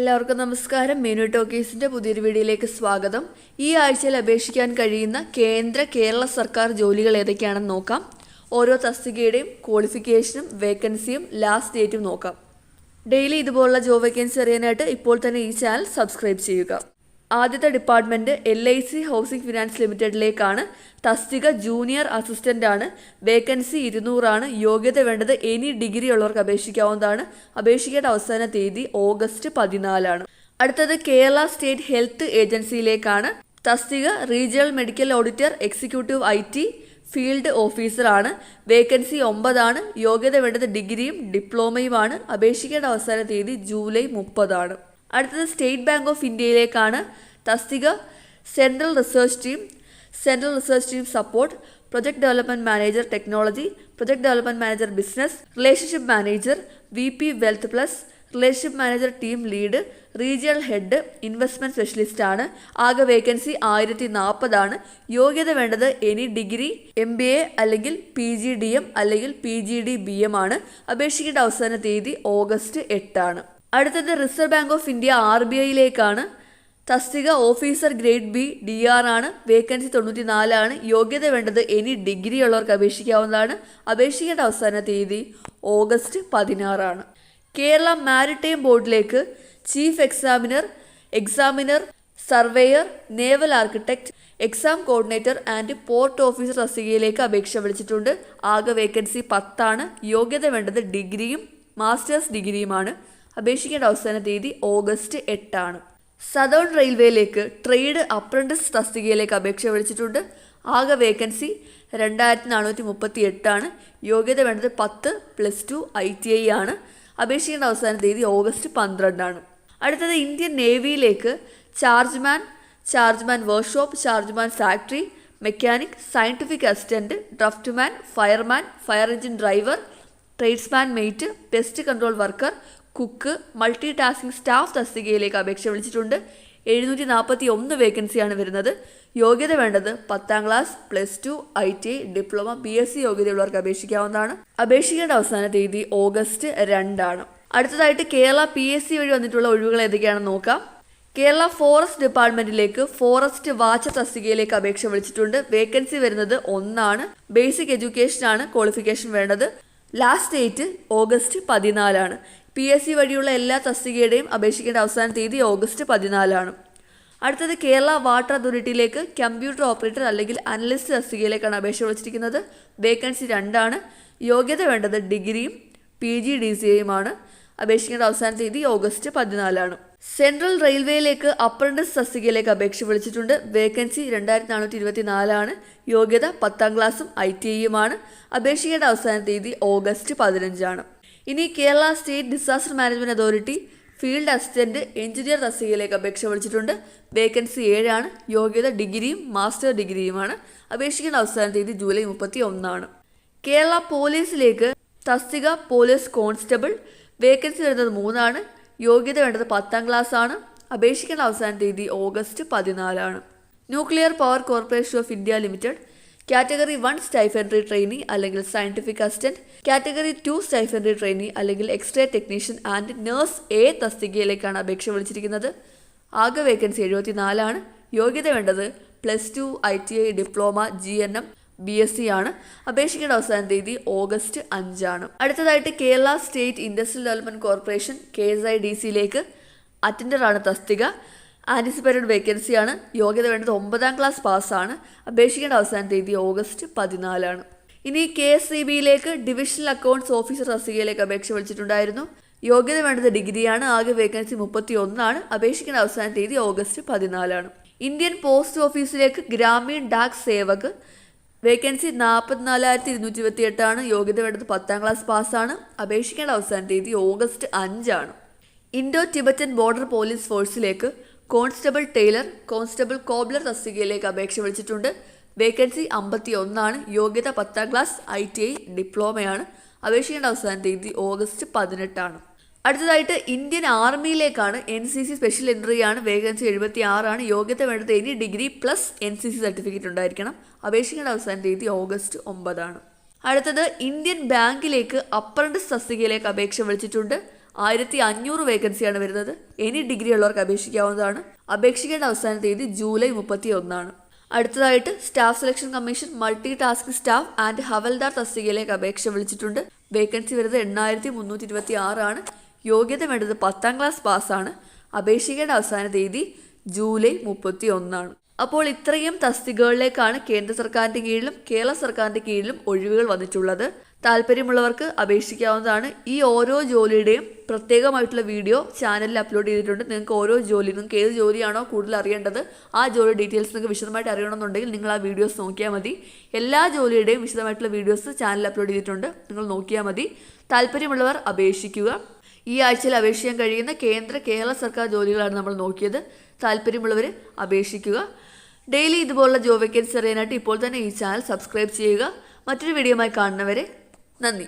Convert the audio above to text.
എല്ലാവർക്കും നമസ്കാരം. മെനു ടോക്കീസിന്റെ പുതിയൊരു വീഡിയോയിലേക്ക് സ്വാഗതം. ഈ ആഴ്ചയിൽ അപേക്ഷിക്കാൻ കഴിയുന്ന കേന്ദ്ര കേരള സർക്കാർ ജോലികൾ ഏതൊക്കെയാണെന്ന് നോക്കാം. ഓരോ തസ്തികയുടെയും ക്വാളിഫിക്കേഷനും വേക്കൻസിയും ലാസ്റ്റ് ഡേറ്റും നോക്കാം. ഡെയിലി ഇതുപോലുള്ള ജോബ് വേക്കൻസി അറിയാനായിട്ട് ഇപ്പോൾ തന്നെ ഈ ചാനൽ സബ്സ്ക്രൈബ് ചെയ്യുക. ആദ്യത്തെ department L I C housing finance ലിമിറ്റഡിലേക്കാണ്. തസ്തിക ജൂനിയർ അസിസ്റ്റന്റ് ആണ് വേക്കൻസി ഇരുന്നൂറാണ്. യോഗ്യത വേണ്ടത് എനി ഡിഗ്രി ഉള്ളവർക്ക് അപേക്ഷിക്കാവുന്നതാണ്. അപേക്ഷിക്കേണ്ട അവസാന തീയതി ഓഗസ്റ്റ് പതിനാലാണ്. അടുത്തത് കേരള സ്റ്റേറ്റ് ഹെൽത്ത് ഏജൻസിയിലേക്കാണ്. തസ്തിക regional medical auditor executive I T field ഓഫീസറാണ്. വേക്കൻസി ഒമ്പതാണ്. യോഗ്യത വേണ്ടത് ഡിഗ്രിയും ഡിപ്ലോമയുമാണ്. അപേക്ഷിക്കേണ്ട അവസാന തീയതി ജൂലൈ മുപ്പതാണ്. അടുത്തത് സ്റ്റേറ്റ് ബാങ്ക് ഓഫ് ഇന്ത്യയിലേക്കാണ് തസ്തിക central research team central research team support project development manager technology project development manager business relationship manager V P wealth plus relationship manager team lead regional head investment specialist ആണ്. ആകെ vacancy ആയിരത്തി നാൽപ്പതാണ് യോഗ്യത വേണ്ടത് any degree M B A അല്ലെങ്കിൽ P G D M അല്ലെങ്കിൽ P G D B M ആണ്. അപേക്ഷിക്കേണ്ട അവസാന തീയതി ഓഗസ്റ്റ് എട്ടാണ്. അടുത്തത് reserve bank of India R B ഐയിലേക്കാണ്. തസ്തിക officer grade B D R ആണ് വേക്കൻസി തൊണ്ണൂറ്റി നാലാണ് യോഗ്യത വേണ്ടത് എനി ഡിഗ്രി ഉള്ളവർക്ക് അപേക്ഷിക്കാവുന്നതാണ്. അപേക്ഷിക്കേണ്ട അവസാന തീയതി ഓഗസ്റ്റ് പതിനാറാണ്. കേരള മാരിടൈം ബോർഡിലേക്ക് chief examiner examiner surveyor naval architect exam coordinator and port officer തസ്തികയിലേക്ക് അപേക്ഷ വിളിച്ചിട്ടുണ്ട്. ആകെ വേക്കൻസി പത്താണ്. യോഗ്യത വേണ്ടത് ഡിഗ്രിയും മാസ്റ്റേഴ്സ് ഡിഗ്രിയുമാണ്. അപേക്ഷിക്കേണ്ട അവസാന തീയതി ഓഗസ്റ്റ് എട്ടാണ്. സതേൺ റെയിൽവേയിലേക്ക് ട്രേഡ് അപ്രന്റിസ് തസ്തികയിലേക്ക് അപേക്ഷ വിളിച്ചിട്ടുണ്ട്. ആകെ വേക്കൻസി രണ്ടായിരത്തി നാനൂറ്റി മുപ്പത്തി എട്ടാണ് യോഗ്യത വേണ്ടത് പത്ത് plus two I T I ആണ്. അപേക്ഷിക്കേണ്ട അവസാന തീയതി ഓഗസ്റ്റ് പന്ത്രണ്ടാണ്. അടുത്തത് Indian നേവിയിലേക്ക് chargeman chargeman workshop chargeman factory mechanic scientific assistant draftsman fireman fire engine driver tradesman mate pest control worker cook multi tasking staff തസ്തികയിലേക്ക് അപേക്ഷ വിളിച്ചിട്ടുണ്ട്. എഴുന്നൂറ്റി നാൽപ്പത്തി ഒന്ന് വേക്കൻസിയാണ് വരുന്നത്. യോഗ്യത വേണ്ടത് പത്താം class plus two I T diploma B S C യോഗ്യതയുള്ളവർക്ക് അപേക്ഷിക്കാവുന്നതാണ്. അപേക്ഷിക്കേണ്ട അവസാന തീയതി ഓഗസ്റ്റ് രണ്ടാണ്. അടുത്തതായിട്ട് കേരള പി എസ് സി വഴി വന്നിട്ടുള്ള ഒഴിവുകൾ ഏതൊക്കെയാണെന്ന് നോക്കാം. കേരള ഫോറസ്റ്റ് ഡിപ്പാർട്ട്മെന്റിലേക്ക് ഫോറസ്റ്റ് വാച്ച തസ്തികയിലേക്ക് അപേക്ഷ വിളിച്ചിട്ടുണ്ട്. വേക്കൻസി വരുന്നത് ഒന്നാണ്. ബേസിക് എഡ്യൂക്കേഷൻ ആണ് ക്വാളിഫിക്കേഷൻ വേണ്ടത്. ലാസ്റ്റ് ഡേറ്റ് ഓഗസ്റ്റ് പതിനാലാണ്. പി എസ് സി വഴിയുള്ള എല്ലാ തസ്തികയുടെയും അപേക്ഷിക്കേണ്ട അവസാന തീയതി ഓഗസ്റ്റ് പതിനാലാണ്. അടുത്തത് കേരള വാട്ടർ അതോറിറ്റിയിലേക്ക് കമ്പ്യൂട്ടർ ഓപ്പറേറ്റർ അല്ലെങ്കിൽ അനലിസ്റ്റ് തസ്തികയിലേക്കാണ് അപേക്ഷ വിളിച്ചിരിക്കുന്നത്. വേക്കൻസി രണ്ടാണ്. യോഗ്യത വേണ്ടത് ഡിഗ്രിയും പി ജി ഡി സി എയുമാണ് അപേക്ഷിക്കേണ്ട അവസാന തീയതി ഓഗസ്റ്റ് പതിനാലാണ്. സെൻട്രൽ റെയിൽവേയിലേക്ക് അപ്രന്റിസ് തസ്തികയിലേക്ക് അപേക്ഷ വിളിച്ചിട്ടുണ്ട്. വേക്കൻസി രണ്ടായിരത്തി നാനൂറ്റി ഇരുപത്തി നാലാണ് യോഗ്യത പത്താം ക്ലാസ്സും ഐ ടി ഐയുമാണ് അപേക്ഷിക്കേണ്ട അവസാന തീയതി ഓഗസ്റ്റ് പതിനഞ്ചാണ്. ഇനി Kerala state disaster management authority field assistant engineer തസ്തികയിലേക്ക് അപേക്ഷ വിളിച്ചിട്ടുണ്ട്. വേക്കൻസി ഏഴാണ്. യോഗ്യത ഡിഗ്രിയും മാസ്റ്റർ ഡിഗ്രിയുമാണ്. അപേക്ഷിക്കേണ്ട അവസാന തീയതി ജൂലൈ മുപ്പത്തി ഒന്നാണ് കേരള പോലീസിലേക്ക് തസ്തിക പോലീസ് കോൺസ്റ്റബിൾ. വേക്കൻസി വരുന്നത് മൂന്നാണ്. യോഗ്യത വേണ്ടത് പത്താം ക്ലാസ് ആണ് അപേക്ഷിക്കേണ്ട അവസാന തീയതി August പതിനാലാണ്. Nuclear power corporation of India limited. Category one stipendiary trainee അല്ലെങ്കിൽ scientific assistant category two stipendiary trainee അല്ലെങ്കിൽ x-ray technician and nurse A തസ്തികയിലേക്കാണ് അപേക്ഷ വിളിച്ചിരിക്കുന്നത്. ആകെ വേക്കൻസി എഴുപത്തി നാലാണ് യോഗ്യത വേണ്ടത് plus two I T I diploma G N M B S C ആണ്. അപേക്ഷിക്കേണ്ട അവസാന തീയതി ഓഗസ്റ്റ് അഞ്ചാണ്. അടുത്തതായിട്ട് Kerala state industrial development corporation K S I D സിയിലേക്ക് അറ്റൻഡറാണ് തസ്തിക. ആന്റിസിപ്പേറ്റഡ് വേക്കൻസിയാണ്. യോഗ്യത വേണ്ടത് ഒമ്പതാം ക്ലാസ് പാസ്സാണ്. അപേക്ഷിക്കേണ്ട അവസാന തീയതി ഓഗസ്റ്റ് പതിനാലാണ്. ഇനി കെ എസ് സി ബിയിലേക്ക് ഡിവിഷണൽ അക്കൗണ്ട്സ് ഓഫീസർ തസ്തികയിലേക്ക് അപേക്ഷ വിളിച്ചിട്ടുണ്ടായിരുന്നു. യോഗ്യത വേണ്ടത് ഡിഗ്രിയാണ്. ആകെ വേക്കൻസി മുപ്പത്തി ഒന്നാണ് അപേക്ഷിക്കേണ്ട അവസാന തീയതി ഓഗസ്റ്റ് പതിനാലാണ്. ഇന്ത്യൻ പോസ്റ്റ് ഓഫീസിലേക്ക് ഗ്രാമീൺ ഡാക് സേവക്. വേക്കൻസി നാൽപ്പത്തിനാലായിരത്തി ഇരുന്നൂറ്റി ഇരുപത്തി എട്ടാണ് യോഗ്യത വേണ്ടത് പത്താം ക്ലാസ് പാസ്സാണ്. അപേക്ഷിക്കേണ്ട അവസാന തീയതി ഓഗസ്റ്റ് അഞ്ചാണ്. ഇൻഡോ ടിബറ്റൻ ബോർഡർ പോലീസ് ഫോഴ്സിലേക്ക് കോൺസ്റ്റബിൾ ടൈലർ കോൺസ്റ്റബിൾ കോബ്ലർ തസ്തികയിലേക്ക് അപേക്ഷ വിളിച്ചിട്ടുണ്ട്. വേക്കൻസി അമ്പത്തി ഒന്നാണ് യോഗ്യത പത്താം ക്ലാസ് ഐ ടി ഐ ഡിപ്ലോമയാണ്. അപേക്ഷിക്കേണ്ട അവസാന തീയതി ഓഗസ്റ്റ് പതിനെട്ടാണ്. അടുത്തതായിട്ട് Indian ആർമിയിലേക്കാണ് N C C special entry ആണ് വേക്കൻസി എഴുപത്തി ആറാണ് യോഗ്യത വേണ്ടത് ഇനി degree plus N C C certificate ഉണ്ടായിരിക്കണം. അപേക്ഷിക്കേണ്ട അവസാന തീയതി ഓഗസ്റ്റ് ഒമ്പതാണ്. അടുത്തത് ഇന്ത്യൻ ബാങ്കിലേക്ക് അപ്രന്റിസ് തസ്തികയിലേക്ക് അപേക്ഷ വിളിച്ചിട്ടുണ്ട്. ആയിരത്തി അഞ്ഞൂറ് വേക്കൻസിയാണ് വരുന്നത്. എനി ഡിഗ്രി ഉള്ളവർക്ക് അപേക്ഷിക്കാവുന്നതാണ്. അപേക്ഷിക്കേണ്ട അവസാന തീയതി ജൂലൈ മുപ്പത്തി ഒന്നാണ് അടുത്തതായിട്ട് staff selection commission multi task staff and havaldar തസ്തികയിലേക്ക് അപേക്ഷ വിളിച്ചിട്ടുണ്ട്. വേക്കൻസി വരുന്നത് എണ്ണായിരത്തി മുന്നൂറ്റി ഇരുപത്തി ആറാണ് യോഗ്യത വേണ്ടത് പത്താം ക്ലാസ് പാസ്സാണ്. അപേക്ഷിക്കേണ്ട അവസാന തീയതി ജൂലൈ മുപ്പത്തി ഒന്നാണ് അപ്പോൾ ഇത്രയും തസ്തികകളിലേക്കാണ് കേന്ദ്ര സർക്കാരിന്റെ കീഴിലും കേരള സർക്കാരിന്റെ കീഴിലും ഒഴിവുകൾ വന്നിട്ടുള്ളത്. താല്പര്യമുള്ളവർക്ക് അപേക്ഷിക്കാവുന്നതാണ്. ഈ ഓരോ ജോലിയുടെയും പ്രത്യേകമായിട്ടുള്ള വീഡിയോ ചാനലിൽ അപ്ലോഡ് ചെയ്തിട്ടുണ്ട്. നിങ്ങൾക്ക് ഓരോ ജോലി നിങ്ങൾക്ക് ഏത് ജോലിയാണോ കൂടുതൽ അറിയേണ്ടത് ആ ജോലി ഡീറ്റെയിൽസ് നിങ്ങൾക്ക് വിശദമായിട്ട് അറിയണമെന്നുണ്ടെങ്കിൽ നിങ്ങൾ ആ വീഡിയോസ് നോക്കിയാൽ മതി. എല്ലാ ജോലിയുടെയും വിശദമായിട്ടുള്ള വീഡിയോസ് ചാനലിൽ അപ്ലോഡ് ചെയ്തിട്ടുണ്ട്. നിങ്ങൾ നോക്കിയാൽ മതി. താല്പര്യമുള്ളവർ അപേക്ഷിക്കുക. ഈ ആഴ്ചയിൽ അപേക്ഷിക്കാൻ കഴിയുന്ന കേന്ദ്ര കേരള സർക്കാർ ജോലികളാണ് നമ്മൾ നോക്കിയത്. താല്പര്യമുള്ളവർ അപേക്ഷിക്കുക. ഡെയിലി ഇതുപോലുള്ള ജോബ് വേക്കൻസി അറിയാനായിട്ട് ഇപ്പോൾ തന്നെ ഈ ചാനൽ സബ്സ്ക്രൈബ് ചെയ്യുക. മറ്റൊരു വീഡിയോയുമായി കാണുന്നവരെ നന്ദി